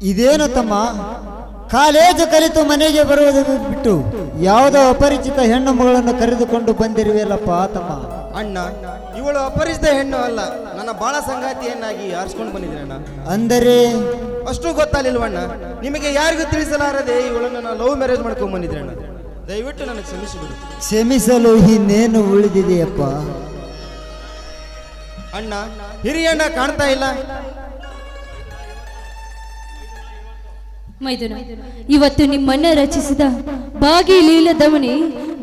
ಇದೇನು ತಮ್ಮ? ಕಾಲೇಜು ಕಲಿತು ಮನೆಗೆ ಬರುವುದನ್ನು ಬಿಟ್ಟು ಯಾವುದೋ ಅಪರಿಚಿತ ಹೆಣ್ಣು ಮಗಳನ್ನು ಕರೆದುಕೊಂಡು ಬಂದಿರುವೆಯಲ್ಲಪ್ಪ ತಮ್ಮ? ಅಣ್ಣ ಇವಳು ಅಪರಿಚಿತ ಹೆಣ್ಣು ಅಲ್ಲ. ನನ್ನ ಬಾಳ ಸಂಗಾತಿಯನ್ನಾಗಿ ಆರಿಸ್ಕೊಂಡು ಬಂದಿದ್ದೀನಿ ಅಣ್ಣ. ಅಂದರೆ? ಅಷ್ಟು ಗೊತ್ತಾಗಲಿಲ್ವಣ್ಣ ನಿಮಗೆ ಯಾರಿಗೂ ತಿಳಿಸಲಾರದೆ ಇವಳನ್ನು ನಾನು ಲವ್ ಮ್ಯಾರೇಜ್ ಮಾಡ್ಕೊಂಡು ಬಂದಿದ್ದೇನೆ ಅಣ್ಣ. ದಯವಿಟ್ಟು ನನಗೆ ಕ್ಷಮಿಸಿಬಿಡು ಕ್ಷಮಿಸಲು ಇನ್ನೇನು ಉಳಿದಿದೆಯಪ್ಪ? ಅಣ್ಣ ಹಿರಿಯಣ್ಣ ಕಾಣ್ತಾ ಇಲ್ಲ. ಮೈದುನ. ಇವತ್ತು ನಿಮ್ಮನ್ನ ರಚಿಸಿದ ಬಾಗಿಲು ಇಲ್ಲದವನೇ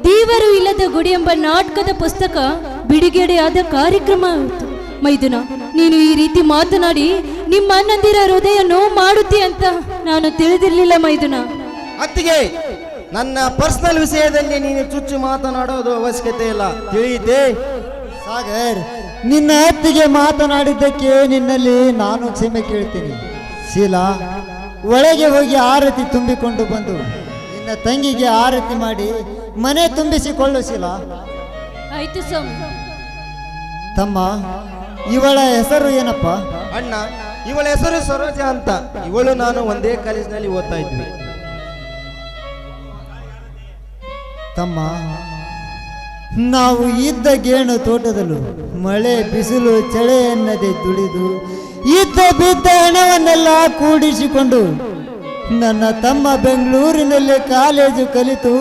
ದೇವರು ಇಲ್ಲದ ಗುಡಿ ಎಂಬ ನಾಟಕದ ಪುಸ್ತಕ ಬಿಡುಗಡೆಯಾದ ಕಾರ್ಯಕ್ರಮ ಮೈದುನ, ನೀನು ಈ ರೀತಿ ಮಾತನಾಡಿ ನಿಮ್ಮ ಅಣ್ಣಂದಿರ ಹೃದಯ ನೋವು ಮಾಡುತ್ತಿ ಅಂತ ನಾನು ತಿಳಿದಿರಲಿಲ್ಲ ಮೈದುನ. ಅತ್ತಿಗೆ, ನನ್ನ ಪರ್ಸನಲ್ ವಿಷಯದಲ್ಲಿ ನೀನು ಚುಚ್ಚು ಮಾತನಾಡೋದು ಅವಶ್ಯಕತೆ ಇಲ್ಲ. ತಿಳಿಯಿತೆ? ಸಾಗರ್, ನಿನ್ನ ಅತ್ತಿಗೆ ಮಾತನಾಡಿದ್ದಕ್ಕೆ ನಿನ್ನಲ್ಲಿ ನಾನು ಕ್ಷಮೆ ಕೇಳ್ತೀನಿ. ಶೀಲಾ ಒಳಗೆ ಹೋಗಿ ಆರತಿ ತುಂಬಿಕೊಂಡು ಬಂದು ನಿನ್ನ ತಂಗಿಗೆ ಆರತಿ ಮಾಡಿ ಮನೆ ತುಂಬಿಸಿಕೊಳ್ಳು ಶಿಲಾ. ಆಯ್ತು ಸ್ವಾಮಿ. ತಮ್ಮ ಇವಳ ಹೆಸರು ಏನಪ್ಪ? ಅಣ್ಣ ಇವಳ ಹೆಸರು ಸರೋಜ ಅಂತ. ಇವಳು ನಾನು ಒಂದೇ ಕಾಲೇಜಿನಲ್ಲಿ ಓದ್ತಾ ಇದ್ವಿ. ತಮ್ಮ ನಾವು ಇದ್ದ ಗೇಣು ತೋಟದಲ್ಲೂ ಮಳೆ ಬಿಸಿಲು ಚಳೆ ಎನ್ನದೆ ದುಡಿದು ಇದ್ದ ಬಿದ್ದ ಹಣವನ್ನೆಲ್ಲ ಕೂಡಿಸಿಕೊಂಡು ನನ್ನ ತಮ್ಮ ಬೆಂಗಳೂರಿನಲ್ಲಿ ಕಾಲೇಜು ಕಲಿತು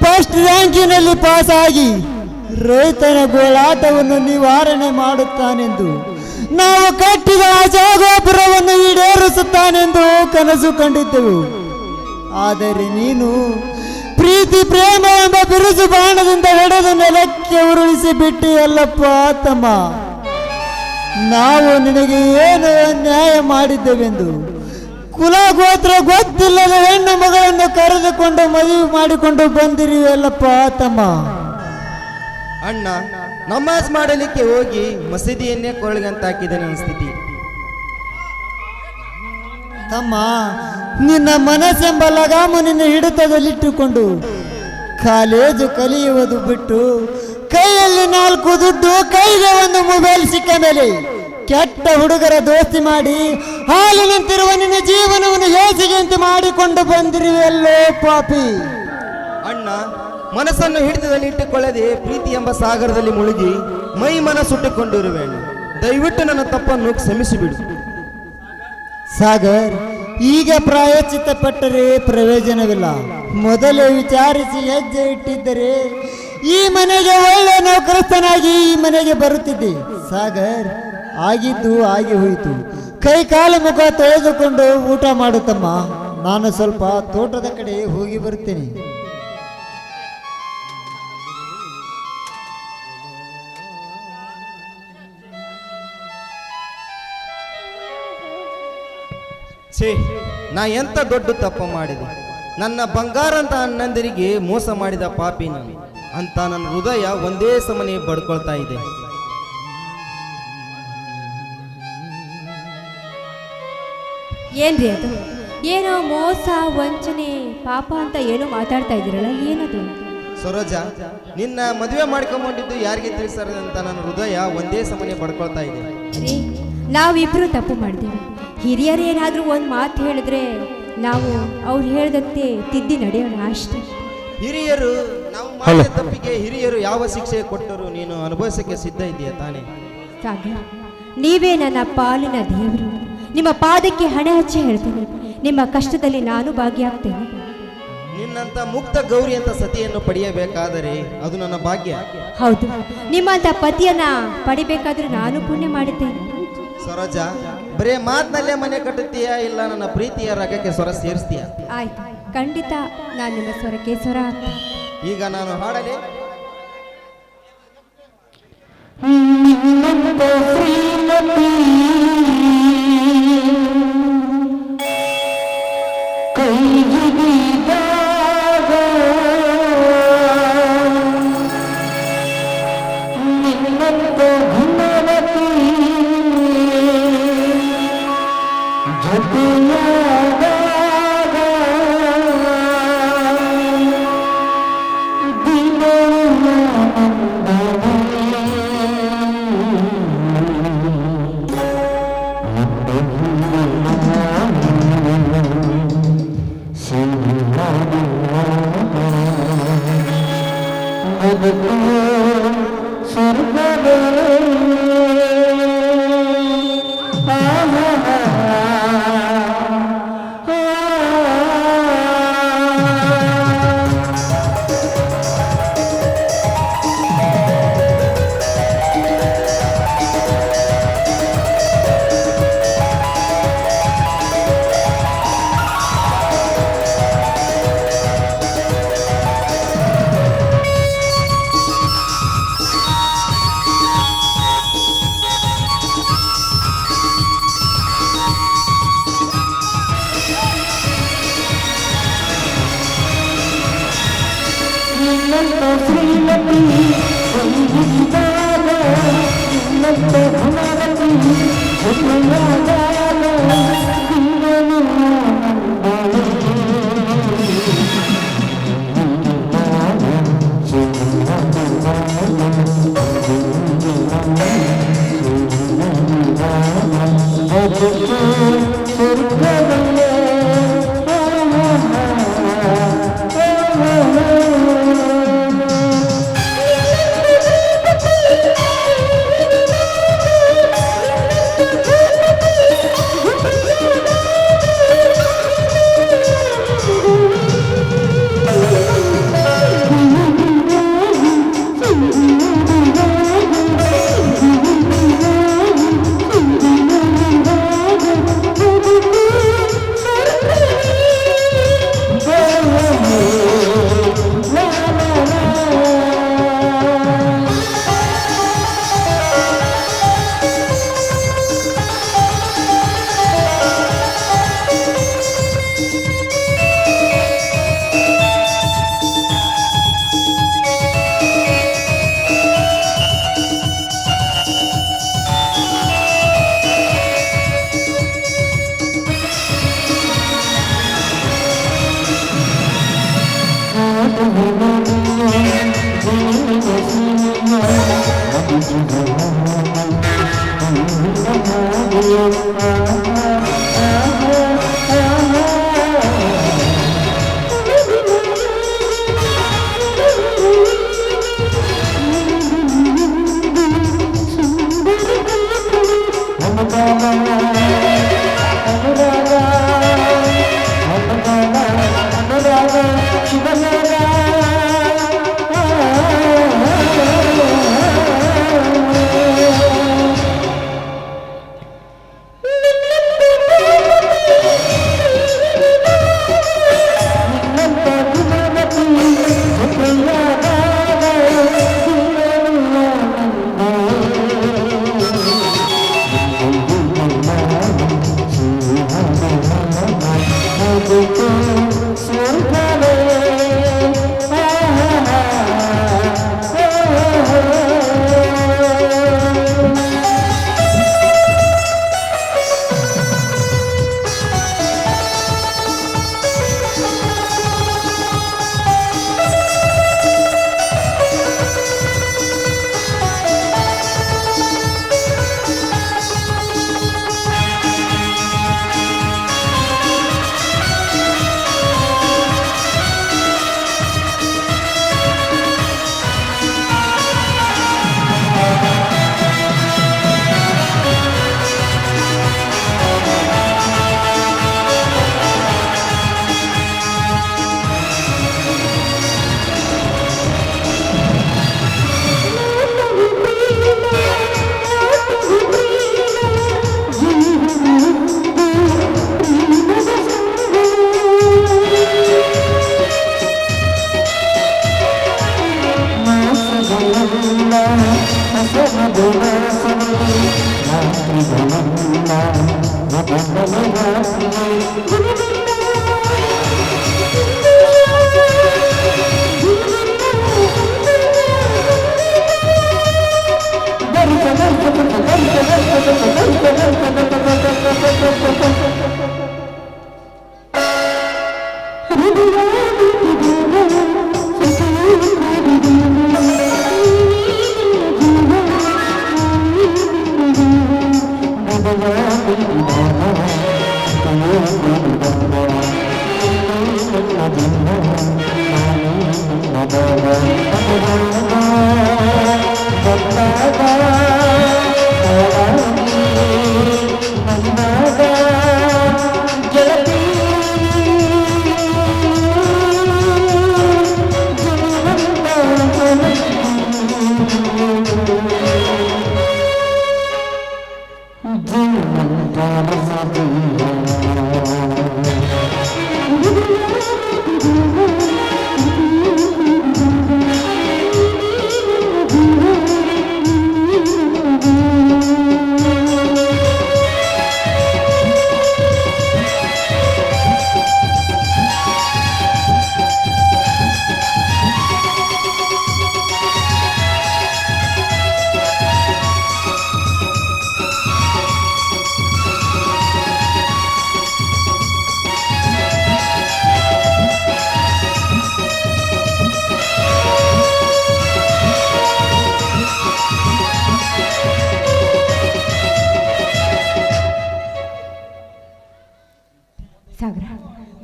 ಫಸ್ಟ್ ರ್ಯಾಂಕಿನಲ್ಲಿ ಪಾಸಾಗಿ ರೈತನ ಗೋಳಾಟವನ್ನು ನಿವಾರಣೆ ಮಾಡುತ್ತಾನೆಂದು ನಾವು ಕಟ್ಟಿದ ಜಾಗೋಪುರವನ್ನು ಈಡೇರಿಸುತ್ತಾನೆಂದು ಕನಸು ಕಂಡಿದ್ದೆವು. ಆದರೆ ನೀನು ಪ್ರೀತಿ, ಪ್ರೇಮ ಎಂಬ ಬಿರುಸು ಬಾಣದಿಂದ ಹೊಡೆದು ನೆಲಕ್ಕೆ ಉರುಳಿಸಿ ಬಿಟ್ಟಿಯಲ್ಲಪ್ಪ ತಮ್ಮ ನಾವು ನಿನಗೆ ಏನು ಅನ್ಯಾಯ ಮಾಡಿದ್ದೇವೆಂದು? ಕುಲ, ಗೋತ್ರ ಗೊತ್ತಿಲ್ಲದ ಹೆಣ್ಣು ಮಗಳನ್ನು ಕರೆದುಕೊಂಡು ಮದುವೆ ಮಾಡಿಕೊಂಡು ಬಂದಿರಿ, ಎಲ್ಲಪ್ಪ ತಮ್ಮ ಅಣ್ಣ, ನಮಾಜ್ ಮಾಡಲಿಕ್ಕೆ ಹೋಗಿ ಮಸೀದಿಯನ್ನೇ ನನ್ನ ಸ್ಥಿತಿ ತಮ್ಮ, ನಿನ್ನ ಮನಸ್ಸೆಂಬ ಲಗಾಮು ನಿನ್ನ ಹಿಡಿತದಲ್ಲಿಟ್ಟುಕೊಂಡು ಕಾಲೇಜು ಕಲಿಯುವುದು ಬಿಟ್ಟು ಕೈಯಲ್ಲಿ ನಾಲ್ಕು ದುಡ್ಡು, ಕೈಗೆ ಒಂದು ಮೊಬೈಲ್ ಸಿಕ್ಕ ಮೇಲೆ ಕೆಟ್ಟ ಹುಡುಗರ ದೋಸ್ತಿ ಮಾಡಿ ಹಾಲಿನಂತಿರುವ ನಿನ್ನ ಜೀವನವನ್ನು ಹೇಸಿಗೆಂತೆ ಮಾಡಿಕೊಂಡು ಬಂದಿರುವೆಲ್ಲೋ ಪಾಪಿ ಅಣ್ಣ, ಮನಸ್ಸನ್ನು ಹಿಡಿತದಲ್ಲಿ ಇಟ್ಟುಕೊಳ್ಳದೆ ಪ್ರೀತಿ ಎಂಬ ಸಾಗರದಲ್ಲಿ ಮುಳುಗಿ ಮೈ ಮನ ಸುಟ್ಟುಕೊಂಡಿರುವೆ ಅಣ್ಣ. ದಯವಿಟ್ಟು ನನ್ನ ತಪ್ಪನ್ನು ಕ್ಷಮಿಸಿಬಿಡು ಸಾಗರ್, ಈಗ ಪ್ರಾಯೋಚಿತ ಪಟ್ಟರೆ ಪ್ರಯೋಜನವಿಲ್ಲ. ಮೊದಲೇ ವಿಚಾರಿಸಿ ಹೆಜ್ಜೆ ಇಟ್ಟಿದ್ದರೆ, ಈ ಮನೆಗೆ ಒಳ್ಳೆ ನೌಕರಸ್ಥನಾಗಿ ಈ ಮನೆಗೆ ಬರುತ್ತಿದ್ದೆ. ಸಾಗರ್, ಆಗಿದ್ದು ಆಗಿ ಹೋಯಿತು. ಕೈ ಕಾಲು ಮುಖ ತೊಳೆದುಕೊಂಡು ಊಟ ಮಾಡುತ್ತಮ್ಮ ನಾನು ಸ್ವಲ್ಪ ತೋಟದ ಕಡೆ ಹೋಗಿ ಬರುತ್ತೇನೆ. ಛೇ ನಾ ಎಂತ ದೊಡ್ಡ ತಪ್ಪು ಮಾಡಿದೆ? ನನ್ನ ಬಂಗಾರ ಅಂತ ಅಣ್ಣಂದಿರಿಗೆ ಮೋಸ ಮಾಡಿದ ಪಾಪಿ ನಾನು. ಅಂತ ನನ್ನ ಹೃದಯ ಒಂದೇ ಸಮನೆ ಬಡ್ಕೊಳ್ತಾ ಇದೆ. ಏನ್ರಿ ಅದು? ಏನೋ ಮೋಸ ವಂಚನೆ ಪಾಪ ಅಂತ ಏನು ಮಾತಾಡ್ತಾ ಇದ್ದೀರಲ್ಲ ಏನದು? ಸರೋಜ ನಿನ್ನ ಮದುವೆ ಮಾಡ್ಕೊಂಬಂದಿದ್ದು ಯಾರಿಗೆ ತಿಳಿಸಾರ ಅಂತ ನನ್ನ ಹೃದಯ ಒಂದೇ ಸಮನೆ ಬಡ್ಕೊಳ್ತಾ ಇದೆ. ನಾವಿಬ್ರು ತಪ್ಪು ಮಾಡಿದ್ದೀವಿ. ಹಿರಿಯರು ಏನಾದರೂ ಒಂದು ಮಾತು ಹೇಳಿದ್ರೆ ನಾವು ಅವ್ರು ಹೇಳದಂತೆ ತಿದ್ದಿ ನಡೆಯೋಣ ಅಷ್ಟೇ. ಹಿರಿಯರು ನಾವು ಮಾಡಿದ ತಪ್ಪಿಗೆ ಹಿರಿಯರು ಯಾವ ಶಿಕ್ಷೆ ಕೊಟ್ಟರು ನೀನು ಅನುಭವಿಸಕ್ಕೆ ಸಿದ್ಧ ಇದೆಯಾ ತಾನೇ? ಸಾಧ್ಯ. ನೀವೇ ನನ್ನ ಪಾಲಿನ ದೇವರು. ನಿಮ್ಮ ಪಾದಕ್ಕೆ ಹಣೆ ಹಚ್ಚಿ ಹೇಳ್ತೀನಿ. ನಿಮ್ಮ ಕಷ್ಟದಲ್ಲಿ ನಾನು ಭಾಗಿಯಾಗ್ತೇನೆ. ನಿನ್ನಂತ ಮುಕ್ತ ಗೌರಿ ಅಂತ ಸತಿಯನ್ನು ಪಡೆಯಬೇಕಾದರೆ ಅದು ನನ್ನ ಭಾಗ್ಯ. ಹೌದು. ನಿಮ್ಮಂತ ಪತಿಯನ್ನ ಪಡಿಬೇಕಾದ್ರೆ ನಾನು ಪುಣ್ಯ ಮಾಡಿದ್ದೇನೆ. ಸರೋಜ ಬರೇ ಮಾತಿನಲ್ಲೇ ಮನೆ ಕಟ್ಟುತ್ತೀಯಾ ಇಲ್ಲ ನನ್ನ ಪ್ರೀತಿಯ ರಾಗಕ್ಕೆ ಸ್ವರ ಸೇರಿಸ್ತೀಯ ಆಯ್ತು ಖಂಡಿತ ನಾನು ನಿಮ್ಮ ಸ್ವರಕ್ಕೆ ಸ್ವರ ಈಗ ನಾನು ಹಾಡಲಿ ಶ್ರೀಮತಿ Oh, my God.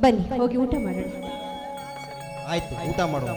ಬನ್ನಿ ಹೋಗಿ ಊಟ ಮಾಡೋಣ. ಆಯ್ತು ಊಟ ಮಾಡುವ